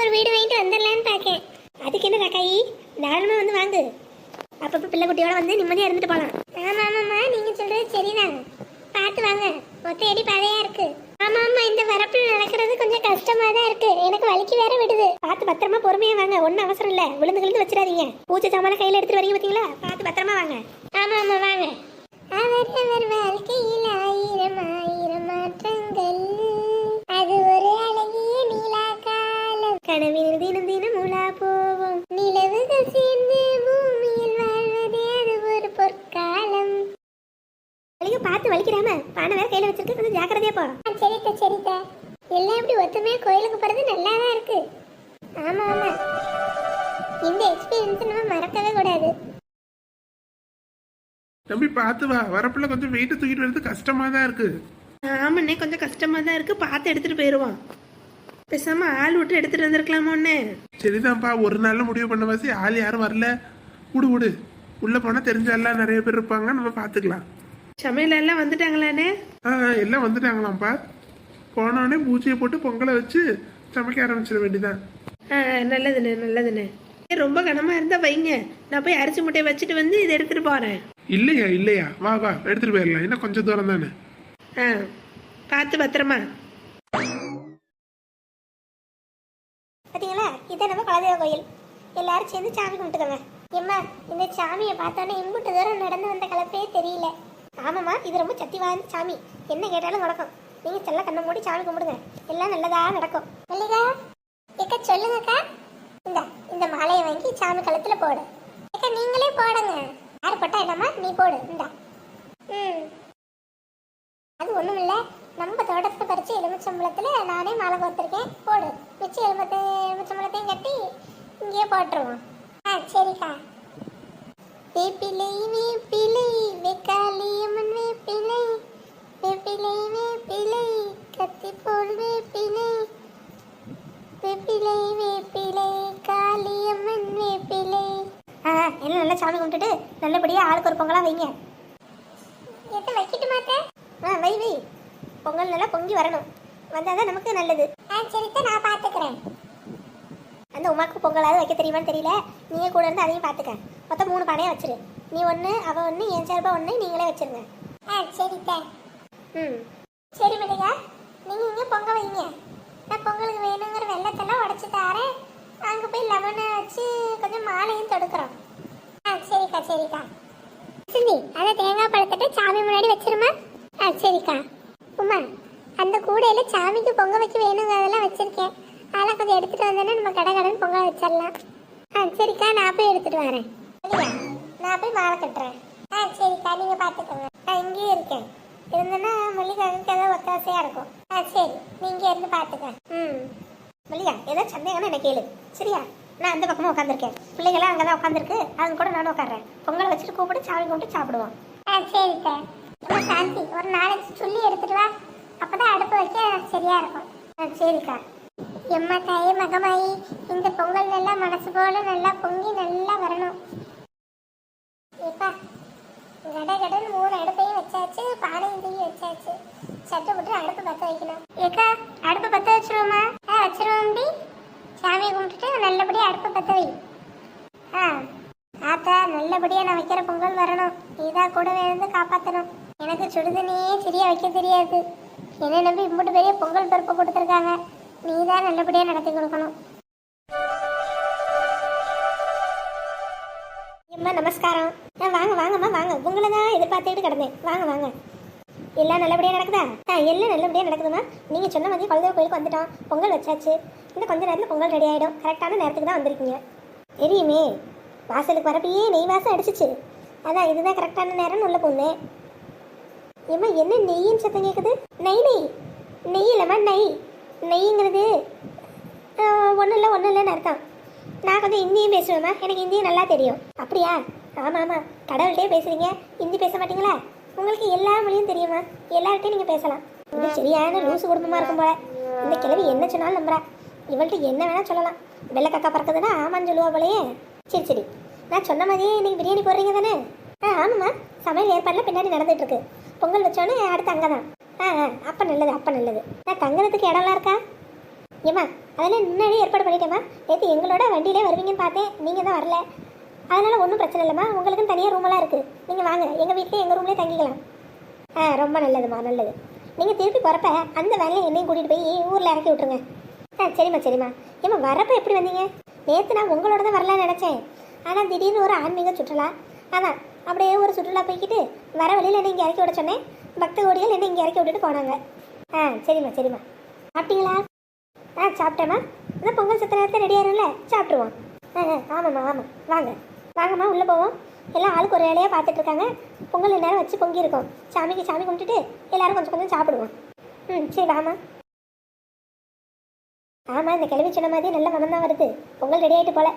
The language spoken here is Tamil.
ஒரு வீடு வாங்கிட்டு வந்துடலான்னு பார்க்கேன். அதுக்கு என்ன ரக்காயி தாராளமாக வந்து வாங்கு. அப்பப்போ பிள்ளை குட்டியோட வந்து நிம்மதியாக இருந்துட்டு போகலாம் ஆமாம் ஆமாம்மா நீங்கள் சொல்கிறது சரிதான் பார்த்து வாங்க. ஒத்தையடி பாதையாக இருக்குது ஆமாம் ஆமாம் இந்த வரப்பில் நடக்கிறது கொஞ்சம் கஷ்டமாக தான் இருக்கு. எனக்கு வலிக்கு வேற விடுது. பார்த்து பத்திரமா பொறுமையாக வாங்க. ஒன்றும் அவசரம் இல்லை. விழுந்து விழுந்து வச்சிடாதீங்க. பூஜை சாமான கையில் எடுத்துட்டு வரீங்க பார்த்தீங்களா பார்த்து பத்திரமா வாங்க. ஆமாம் ஆமாம் வாங்க. அவர் அவர் வாழ்க்கை வலிக்கிறாம பானை வேற கையில வச்சிருக்க கொஞ்சம் ஜாக்கிரதையா போ. சரித்த சரித்த. எல்லாம் இப்படி ஒத்துமையா கோயிலுக்கு போறது? நல்லா தான் இருக்கு. ஆமா ஆமா. இந்த எக்ஸ்பீரியன்ஸ் நம்ம மறக்கவே கூடாது. தம்பி பார்த்து வா. வரப்புல கொஞ்சம் வெயிட் தூக்கிட்டு வரது கஷ்டமா தான் இருக்கு. ஆமாண்ணே கொஞ்சம் கஷ்டமாக தான் இருக்குது பார்த்து எடுத்துகிட்டு போயிடுவான் பேசாமல் ஆள் விட்டு எடுத்துகிட்டு வந்திருக்கலாமோண்ணே சரிதான்ப்பா. ஒரு நாள்ல முடிவு பண்ண வாசி. ஆள் யாரும் வரல. விடு விடு உள்ள போனா தெரிஞ்ச எல்லாம் நிறைய பேர் இருப்பாங்க. நம்ம பாத்துக்கலாம் சமையல் எல்லாம் வந்துட்டாங்களாண்ணே? ஆ எல்லாம் வந்துட்டாங்களாம்ப்பா. போனோடனே பூஜையை போட்டு பொங்கலை வச்சு சமைக்க ஆரம்பிச்சிட வேண்டியதான் ஆ நல்லதுண்ணே நல்லதுண்ணே. ஏ, ரொம்ப கனமாக இருந்தால் வைங்க. நான் போய் அரிசி முட்டையை வச்சுட்டு வந்து இதை எடுத்துகிட்டு போகிறேன் இல்லையா இல்லையா. வா வா எடுத்துட்டு போயிடலாம். இன்னும் கொஞ்சம் தூரம் தானே. ஆ பார்த்து பத்திரமா. பாத்தீங்களா? இதான் நம்ம குலதெய்வ கோயில். எல்லாரும் சேர்ந்து சாமி கும்பிட்டுக்கோங்க. எம்மா இந்த சாமியை பார்த்தோன்னே இம்புட்டு தூரம் நடந்து வந்த கலப்பே தெரியல. ஆமாம்மா இது ரொம்ப சக்தி வாய்ந்த சாமி. என்ன கேட்டாலும் நடக்கும். நீங்க செல்ல கண்ணை மூடி சாமி கும்பிடுங்க. எல்லாம் நல்லதா நடக்கும். இல்லையா எக்க சொல்லுங்கக்கா. இந்த இந்த மாலையை வாங்கி சாமி கழுத்துல போடு. எக்க நீங்களே போடுங்க. யார் போட்டா என்னம்மா? நீ போடு. இந்தா. ம். அது ஒண்ணும் இல்ல. நம்ம தோட்டத்துல பறிச்ச எலுமிச்சம்பழத்துல நானே மாலை கோத்திருக்கேன். போடு. மிச்சம் எலுமத்து எலுமிச்சம்பளத்தையும் கட்டி இங்கேயே போட்டுருவோம். ஆ சரிக்கா. வேப்பிலை வேப்பிலை வேப்பிலை கத்தி போல் வேப்பிலை. வேப்பிலை வேப்பிலை காளியம்மன் வேப்பிலை. ஆ என்ன நல்லா சாமி கும்பிட்டுட்டு நல்லபடியாக ஆளுக்கு ஒரு பொங்கலாக வைங்க. எத்த வைக்கிட்டு மாட்டேன் ஆ வை வை. பொங்கல் நல்லா பொங்கி வரணும். வந்தால் தான் நமக்கு நல்லது. ஆ சரித்த நான் பார்த்துக்கிறேன் அந்த உமாக்கு பொங்கலாவது வைக்க தெரியுமான்னு தெரியல. நீயே கூட இருந்து அதையும் பார்த்துக்க மொத்தம் மூணு பானையாக வச்சிரு. நீ ஒன்று அவள் ஒன்று என் சார்பாக ஒன்று நீங்களே வச்சிருங்க. ஆ சரித்தேன் ம். சரி மடிகா நீங்கள் இங்கே பொங்க வைங்க. நான் பொங்கலுக்கு வேணுங்கிற வெள்ளத்தெல்லாம் உடச்சி தாரேன். அங்கே போய் லெமனை வச்சு கொஞ்சம் மாலையும் தொடுக்கிறோம். ஆ சரிக்கா சரிக்கா. சிந்தி அதை தேங்காய் பழத்திட்டு சாமி முன்னாடி வச்சிருமா? ஆ சரிக்கா. உமா அந்த கூடையில சாமிக்கு பொங்க வைக்க வேணுங்கிறதெல்லாம் வச்சிருக்கேன். அதெல்லாம் கொஞ்சம் எடுத்துட்டு வந்தேன்னா நம்ம கடை கடன் பொங்க வச்சிடலாம். ஆ சரிக்கா நான் போய் எடுத்துட்டு வரேன். நான் போய் மாலை கட்டுறேன். ஆ சரிக்கா நீங்க பாத்துக்கோங்க. நான் இங்கேயே இருக்கேன். இருந்தேன்னா மல்லிகாவுக்கு ஏதாவது ஒத்தாசையா இருக்கும். ஆ சரி. நீங்க இருந்து பாத்துக்க. ம். மல்லிகா ஏதாவது சந்தேகம்னா என்ன கேளு. சரியா? நான் அந்த பக்கமும் உட்காந்துருக்கேன் பிள்ளைங்களாம் அங்கே தான் உட்காந்துருக்கு அவங்க கூட நானும் உட்காடுறேன் பொங்கல் வச்சுட்டு கூப்பிட்டு சாமி கும்பிட்டு சாப்பிடுவோம். ஆ சரி சார். சாந்தி. ஒரு நாளைக்கு சொல்லி எடுத்துட்டு வா. அப்பதான் அடுப்பு வைக்க சரியா இருக்கும். ஆ சரிக்கா. எம்மா தாயே மகமாயி இந்த பொங்கல் நல்லா மனசு போல நல்லா பொங்கி நல்லா வரணும். கட மூணு அடுப்பையும் வச்சாச்சு பானையும் தூக்கி வச்சாச்சு. சட்டை போட்டு அடுப்பு பற்ற வைக்கணும். ஏக்கா அடுப்பு பற்ற வச்சிருவோமா? ஆ வச்சிருவோம் சாமியை கும்பிட்டுட்டு நல்லபடியாக அடுப்பு பற்ற வை. ஆ ஆத்தா நல்லபடியாக நான் வைக்கிற பொங்கல் வரணும். நீதான் கூட இருந்து காப்பாற்றணும் எனக்கு சுடுதண்ணியே சரியாக வைக்க தெரியாது. என்ன நம்பி இம்புட்டு பெரிய பொங்கல் பருப்பு கொடுத்துருக்காங்க. நீ தான் நல்லபடியாக நடத்தி கொடுக்கணும். அம்மா நமஸ்காரம். ஆ வாங்க வாங்கம்மா வாங்க. உங்களை தான் எதிர்பார்த்துக்கிட்டு கிடந்தேன். வாங்க வாங்க. எல்லாம் நல்லபடியாக நடக்குதா? ஆ எல்லாம் நல்லபடியாக நடக்குதுமா நீங்கள் சொன்ன மாதிரி குலதெய்வ கோயிலுக்கு வந்துட்டோம். பொங்கல் வச்சாச்சு. இன்னும் கொஞ்ச நேரத்தில் பொங்கல் ரெடி ஆகிடும் கரெக்டான நேரத்துக்கு தான் வந்திருக்கீங்க. தெரியுமே. வாசலுக்கு வரப்பையே நெய் வாசம் அடிச்சிச்சு. அதான் இதுதான் கரெக்டான நேரம்னு உள்ள போந்தேன் ஏம்மா என்ன நெய்யின் சத்தம் கேட்குது நெய் நெய். நெய் இல்லைம்மா நெய். நெய்ங்கிறது ஒன்றும் இல்லை ஒன்றும் இல்லைன்னு அர்த்தம். நான் கொஞ்சம் ஹிந்தியும் பேசுவேம்மா. எனக்கு ஹிந்தியும் நல்லா தெரியும். அப்படியா? ஆமாம் ஆமாம் கடவுள்கிட்டே பேசுறீங்க. ஹிந்தி பேச மாட்டீங்களா? உங்களுக்கு எல்லா மொழியும் தெரியுமா? எல்லார்கிட்டையும் நீங்கள் பேசலாம். இது சரியான லூசு குடும்பமாக இருக்கும் போல. இந்த கிழவி என்ன சொன்னாலும் நம்புறா. இவள்கிட்ட என்ன வேணால் சொல்லலாம். வெள்ளைக்காக்கா பறக்குதுன்னா ஆமான்னு சொல்லுவா போலயே. சரி சரி. நான் சொன்ன மாதிரியே நீங்கள் பிரியாணி போடுறீங்க தானே? ஆ ஆமாம்மா. சமையல் ஏற்பாடில் பின்னாடி நடந்துகிட்ருக்கு பொங்கல் வச்சோன்னே அடுத்து அங்கே தான் ஆ ஆ. அப்போ நல்லது அப்போ நல்லது. நான் தங்குறதுக்கு இடம்லாம் இருக்கா? ஏம்மா அதெல்லாம் முன்னாடியே ஏற்பாடு பண்ணிட்டேம்மா. நேற்று எங்களோட வண்டியிலே வருவீங்கன்னு பார்த்தேன். நீங்கள் தான் வரல. அதனால் ஒன்றும் பிரச்சனை இல்லைம்மா. உங்களுக்கும் தனியாக ரூமெல்லாம் இருக்குது நீங்கள் வாங்க. எங்கள் வீட்டிலே எங்கள் ரூம்லேயே தங்கிக்கலாம். ஆ ரொம்ப நல்லதும்மா நல்லது. நீங்கள் திருப்பி போகிறப்ப அந்த வேலையை என்னையும் கூட்டிகிட்டு போய் ஊரில் இறக்கி விட்ருங்க ஆ சரிம்மா சரிம்மா. ஏம்மா வரப்ப எப்படி வந்தீங்க? நேற்று நான் உங்களோட தான் வரலான்னு நினச்சேன். ஆனால் திடீர்னு ஒரு ஆன்மீக சுற்றுலா. அதான் அப்படியே ஒரு சுற்றுலா போய்க்கிட்டு வர வழியில் என்ன இங்கே இறக்கி விட சொன்னேன். பக்த கோடிகள் என்ன இங்கே இறக்கி விட்டுட்டு போனாங்க. ஆ சரிம்மா சரிம்மா. சாப்பிட்டீங்களா? ஆ சாப்பிட்டேம்மா. அதான் பொங்கல் சத்த நேரத்தில் ரெடி சாப்பிட்ருவோம் ஆ, ஆமாம்மா ஆமாம். வாங்க. வாங்கம்மா உள்ளே போவோம். எல்லாம் ஆளுக்கு ஒரு வேலையாக பார்த்துட்டு இருக்காங்க பொங்கல் நேரம் வச்சு பொங்கி இருக்கோம் சாமிக்கு சாமி கும்பிட்டுட்டு எல்லாரும் கொஞ்சம் கொஞ்சம் சாப்பிடுவோம். ம் சரி வாமா ஆமாம் இந்த கிளவி சொன்ன மாதிரி நல்ல மனம் தான் வருது. பொங்கல் ரெடி ஆகிட்டு போல.